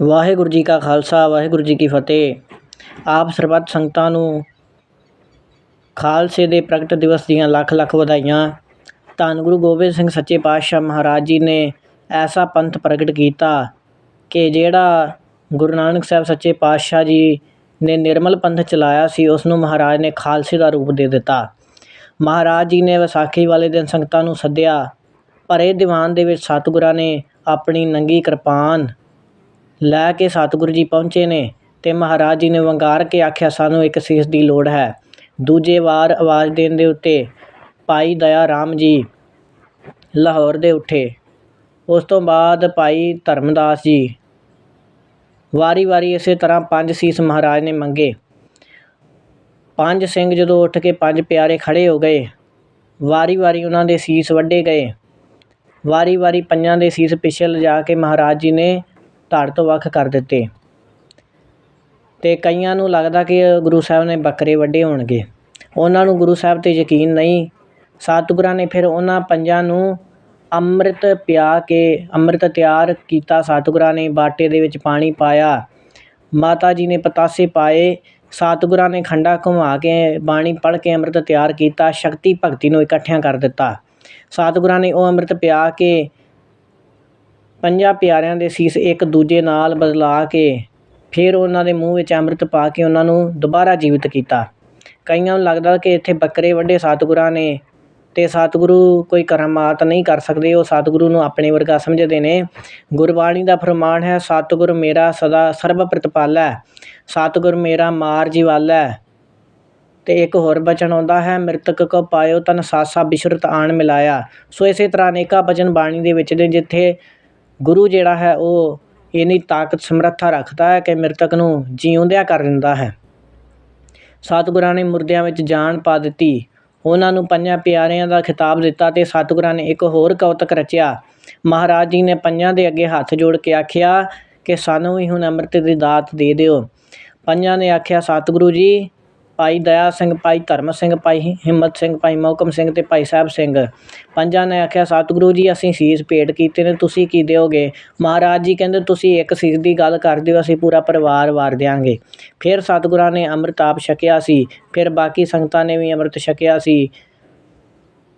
ਵਾਹਿਗੁਰੂ ਜੀ ਕਾ ਖਾਲਸਾ, ਵਾਹਿਗੁਰੂ ਜੀ ਕੀ ਫਤਿਹ। ਆਪ ਸਰਬੱਤ ਸੰਗਤਾਂ ਨੂੰ ਖਾਲਸੇ ਦੇ ਪ੍ਰਗਟ ਦਿਵਸ ਦੀਆਂ ਲੱਖ ਲੱਖ ਵਧਾਈਆਂ। ਧੰਨ ਗੁਰੂ ਗੋਬਿੰਦ ਸਿੰਘ ਸੱਚੇ ਪਾਤਸ਼ਾਹ ਮਹਾਰਾਜ ਜੀ ਨੇ ਐਸਾ ਪੰਥ ਪ੍ਰਗਟ ਕੀਤਾ ਕਿ ਜਿਹੜਾ ਗੁਰੂ ਨਾਨਕ ਸਾਹਿਬ ਸੱਚੇ ਪਾਤਸ਼ਾਹ ਜੀ ਨੇ ਨਿਰਮਲ ਪੰਥ ਚਲਾਇਆ ਸੀ ਉਸ ਨੂੰ ਮਹਾਰਾਜ ਨੇ ਖਾਲਸੇ ਦਾ ਰੂਪ ਦੇ ਦਿੱਤਾ। ਮਹਾਰਾਜ ਜੀ ਨੇ ਵਿਸਾਖੀ ਵਾਲੇ ਦਿਨ ਸੰਗਤਾਂ ਨੂੰ ਸੱਦਿਆ, ਭਰੇ ਦੀਵਾਨ ਦੇ ਵਿੱਚ ਸਤਿਗੁਰਾਂ ਨੇ ਆਪਣੀ ਨੰਗੀ ਕਿਰਪਾਨ ਲੈ ਕੇ ਸਤਿਗੁਰੂ ਜੀ ਪਹੁੰਚੇ ਨੇ ਅਤੇ ਮਹਾਰਾਜ ਜੀ ਨੇ ਵੰਗਾਰ ਕੇ ਆਖਿਆ, ਸਾਨੂੰ ਇੱਕ ਸੀਸ ਦੀ ਲੋੜ ਹੈ। ਦੂਜੇ ਵਾਰ ਆਵਾਜ਼ ਦੇਣ ਦੇ ਉੱਤੇ, ਭਾਈ ਦਇਆ ਰਾਮ ਜੀ। ਲਾਹੌਰ ਦੇ ਉੱਠੇ। ਉਸ ਤੋਂ ਬਾਅਦ ਭਾਈ ਧਰਮਦਾਸ ਜੀ ਵਾਰੀ-ਵਾਰੀ ਇਸੇ ਤਰ੍ਹਾਂ ਪੰਜ ਸੀਸ ਮਹਾਰਾਜ ਨੇ ਮੰਗੇ। ਪੰਜ ਸਿੰਘ ਜਦੋਂ ਉੱਠ ਕੇ ਪੰਜ ਪਿਆਰੇ ਖੜੇ ਹੋ ਗਏ ਵਾਰੀ-ਵਾਰੀ ਉਹਨਾਂ ਦੇ ਸੀਸ ਵੱਢੇ ਗਏ। ਵਾਰੀ-ਵਾਰੀ ਪੰਜਾਂ ਦੇ ਸੀਸ ਪਿੱਛੇ ਲਿਜਾ ਕੇ ਮਹਾਰਾਜ ਜੀ ਨੇ ਧੜ ਤੋਂ ਵੱਖ ਕਰ ਦਿੱਤੇ। ਅਤੇ ਕਈਆਂ ਨੂੰ ਲੱਗਦਾ ਕਿ ਗੁਰੂ ਸਾਹਿਬ ਨੇ ਬੱਕਰੇ ਵੱਢੇ ਹੋਣਗੇ। ਉਹਨਾਂ ਨੂੰ ਗੁਰੂ ਸਾਹਿਬ ਤੇ ਯਕੀਨ ਨਹੀਂ। ਸਤਿਗੁਰਾਂ ਨੇ ਫਿਰ ਉਹਨਾਂ ਪੰਜਾਂ ਨੂੰ ਅੰਮ੍ਰਿਤ ਪਿਆ ਕੇ, ਅੰਮ੍ਰਿਤ ਤਿਆਰ ਕੀਤਾ। ਸਤਿਗੁਰਾਂ ਨੇ ਬਾਟੇ ਦੇ ਵਿੱਚ ਪਾਣੀ ਪਾਇਆ। ਮਾਤਾ ਜੀ ਨੇ ਪਤਾਸੇ ਪਾਏ। ਸਤਿਗੁਰਾਂ ਨੇ ਖੰਡਾ ਘੁਮਾ ਕੇ, ਬਾਣੀ ਪੜ੍ਹ ਕੇ ਅੰਮ੍ਰਿਤ ਤਿਆਰ ਕੀਤਾ। ਸ਼ਕਤੀ ਭਗਤੀ ਨੂੰ ਇਕੱਠਿਆਂ ਕਰ ਦਿੱਤਾ। ਸਤਿਗੁਰਾਂ ਨੇ ਉਹ ਅੰਮ੍ਰਿਤ ਪਿਆ ਕੇ ਪੰਜਾਂ ਪਿਆਰਿਆਂ ਦੇ ਸੀਸ ਇੱਕ ਦੂਜੇ ਨਾਲ ਬਦਲਾ ਕੇ ਫਿਰ ਉਹਨਾਂ ਦੇ ਮੂੰਹ ਵਿੱਚ ਅੰਮ੍ਰਿਤ ਪਾ ਕੇ ਉਹਨਾਂ ਨੂੰ ਦੁਬਾਰਾ ਜੀਵਿਤ ਕੀਤਾ। ਕਈਆਂ ਨੂੰ ਲੱਗਦਾ ਕਿ ਇੱਥੇ ਬੱਕਰੇ ਵੱਡੇ ਸਤਿਗੁਰਾਂ ਨੇ ਅਤੇ ਸਤਿਗੁਰੂ ਕੋਈ ਕਰਾਮਾਤ ਨਹੀਂ ਕਰ ਸਕਦੇ, ਉਹ ਸਤਿਗੁਰੂ ਨੂੰ ਆਪਣੇ ਵਰਗਾ ਸਮਝਦੇ ਨੇ। ਗੁਰਬਾਣੀ ਦਾ ਫਰਮਾਨ ਹੈ, ਸਤਿਗੁਰ ਮੇਰਾ ਸਦਾ ਸਰਬ ਪ੍ਰਤਪਾਲੈ ਸਤਿਗੁਰ ਮੇਰਾ ਮਾਰ ਜੀਵਾਲੈ ਤੇ ਇੱਕ ਹੋਰ ਬਚਨ ਆਉਂਦਾ ਹੈ, ਮ੍ਰਿਤਕ ਕੋ ਪਾਇਓ ਤਨ ਸਾਸਾ ਬਿਸ਼ਰਤ ਆਣ ਮਿਲਾਇਆ। ਸੋ ਇਸੇ ਤਰ੍ਹਾਂ ਅਨੇਕਾਂ ਬਚਨ ਬਾਣੀ ਦੇ ਵਿੱਚ ਨੇ, ਜਿੱਥੇ ਗੁਰੂ ਜਿਹੜਾ ਹੈ, ਉਹ ਇੰਨੀ ਤਾਕਤ, ਸਮਰੱਥਾ ਰੱਖਦਾ ਹੈ ਕਿ ਮ੍ਰਿਤਕ ਨੂੰ ਜਿਉਂਦਿਆਂ ਕਰ ਦਿੰਦਾ ਹੈ। ਸਤਿਗੁਰਾਂ ਨੇ ਮੁਰਦਿਆਂ ਵਿੱਚ ਜਾਨ ਪਾ ਦਿੱਤੀ। ਉਹਨਾਂ ਨੂੰ ਪੰਜਾਂ ਪਿਆਰਿਆਂ ਦਾ ਖਿਤਾਬ ਦਿੱਤਾ ਤੇ ਸਤਿਗੁਰਾਂ ਨੇ ਇੱਕ ਹੋਰ ਕੌਤਕ ਰਚਿਆ। ਮਹਾਰਾਜ ਜੀ ਨੇ ਪੰਜਾਂ ਦੇ ਅੱਗੇ ਹੱਥ ਜੋੜ ਕੇ ਆਖਿਆ ਕਿ ਸਾਨੂੰ ਵੀ ਹੁਣ ਅੰਮ੍ਰਿਤ ਦੀ ਦਾਤ ਦੇ ਦਿਓ। ਪੰਜਾਂ ਨੇ ਆਖਿਆ, ਸਤਿਗੁਰੂ ਜੀ ਭਾਈ ਦਇਆ ਸਿੰਘ, ਭਾਈ ਧਰਮ ਸਿੰਘ, ਭਾਈ ਹਿੰਮਤ ਸਿੰਘ, ਭਾਈ ਮੋਹਕਮ ਸਿੰਘ ਅਤੇ ਭਾਈ ਸਾਹਿਬ ਸਿੰਘ। ਪੰਜਾਂ ਨੇ ਆਖਿਆ, ਸਤਿਗੁਰੂ ਜੀ, ਅਸੀਂ ਸੀਸ ਭੇਟ ਕੀਤੇ ਨੇ, ਤੁਸੀਂ ਕੀ ਦਿਓਗੇ? ਮਹਾਰਾਜ ਜੀ ਕਹਿੰਦੇ, ਤੁਸੀਂ ਇੱਕ ਸੀਸ ਦੀ ਗੱਲ ਕਰ ਦਿਓ, ਅਸੀਂ ਪੂਰਾ ਪਰਿਵਾਰ ਵਾਰ ਦਿਆਂਗੇ। ਫਿਰ ਸਤਿਗੁਰਾਂ ਨੇ ਅੰਮ੍ਰਿਤ ਆਪ ਛਕਿਆ ਸੀ, ਫਿਰ ਬਾਕੀ ਸੰਗਤਾਂ ਨੇ ਵੀ ਅੰਮ੍ਰਿਤ ਛਕਿਆ ਸੀ।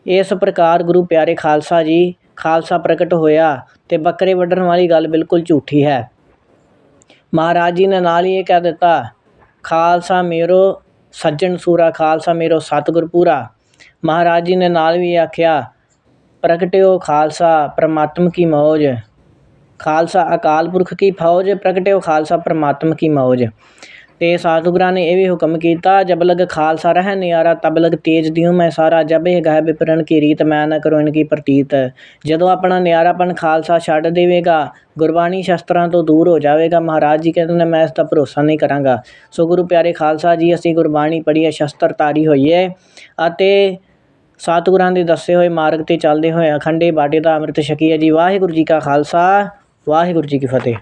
ਇਸ ਪ੍ਰਕਾਰ ਗੁਰੂ ਪਿਆਰੇ ਖਾਲਸਾ ਜੀ, ਖਾਲਸਾ ਪ੍ਰਗਟ ਹੋਇਆ ਤੇ ਬੱਕਰੇ ਵੱਢਣ ਵਾਲੀ ਗੱਲ ਬਿਲਕੁਲ ਝੂਠੀ ਹੈ। ਮਹਾਰਾਜ ਜੀ ਨੇ ਨਾਲ ਹੀ ਇਹ ਕਹਿ ਦਿੱਤਾ, ਖਾਲਸਾ ਮੇਰੋ ਸੱਜਣ ਸੂਰਾ ਖਾਲਸਾ ਮੇਰੋ ਸਤਿਗੁਰ ਪੂਰਾ। ਮਹਾਰਾਜ ਜੀ ਨੇ ਨਾਲ ਵੀ ਆਖਿਆ, ਪ੍ਰਗਟਿਓ ਖਾਲਸਾ ਪ੍ਰਮਾਤਮ ਕੀ ਮੌਜ। ਖਾਲਸਾ ਅਕਾਲ ਪੁਰਖ ਕੀ ਫੌਜ, ਪ੍ਰਗਟਿਓ ਖਾਲਸਾ ਪ੍ਰਮਾਤਮ ਕੀ ਮੌਜ। ਤੇ ਸਤਿਗੁਰਾਂ ਨੇ ਇਹ ਵੀ ਹੁਕਮ ਕੀਤਾ, ਜਬ ਲਗ ਖਾਲਸਾ ਰਹਿ ਨਿਆਰਾ, ਤਬ ਲਗ ਤੇਜ ਦਿਉ ਮੈਂ ਸਾਰਾ, ਜਬ ਇਹ ਗਾਇ ਬਿਪਰਨ ਕੀ ਰੀਤ ਮੈਂ ਨਾ ਕਰੋ ਇਨ ਕੀ ਪ੍ਰਤੀਤ। ਜਦੋਂ ਆਪਣਾ ਨਿਆਰਾਪਨ ਖਾਲਸਾ ਛੱਡ ਦੇਵੇਗਾ, ਗੁਰਬਾਣੀ ਸ਼ਸਤਰਾਂ ਤੋਂ ਦੂਰ ਹੋ ਜਾਵੇਗਾ, ਮਹਾਰਾਜ ਜੀ ਕਹਿੰਦੇ ਨੇ, ਮੈਂ ਇਸ ਦਾ ਭਰੋਸਾ ਨਹੀਂ ਕਰਾਂਗਾ। ਸੋ ਗੁਰੂ ਪਿਆਰੇ ਖਾਲਸਾ ਜੀ, ਅਸੀਂ ਗੁਰਬਾਣੀ ਪੜ੍ਹੀਏ ਹੈ ਸ਼ਸਤਰ ਤਾਰੀ ਹੋਈ ਅਤੇ ਸਤਿਗੁਰਾਂ ਦੇ ਦੱਸੇ ਹੋਏ ਮਾਰਗ ਤੇ ਚੱਲਦੇ ਹੋਏ ਅਖੰਡੇ ਬਾਟੇ ਦਾ ਅੰਮ੍ਰਿਤ ਛਕੀ ਹੈ ਜੀ। ਵਾਹਿਗੁਰੂ ਜੀ ਕਾ ਖਾਲਸਾ, ਵਾਹਿਗੁਰੂ ਜੀ ਕੀ ਫਤਿਹ।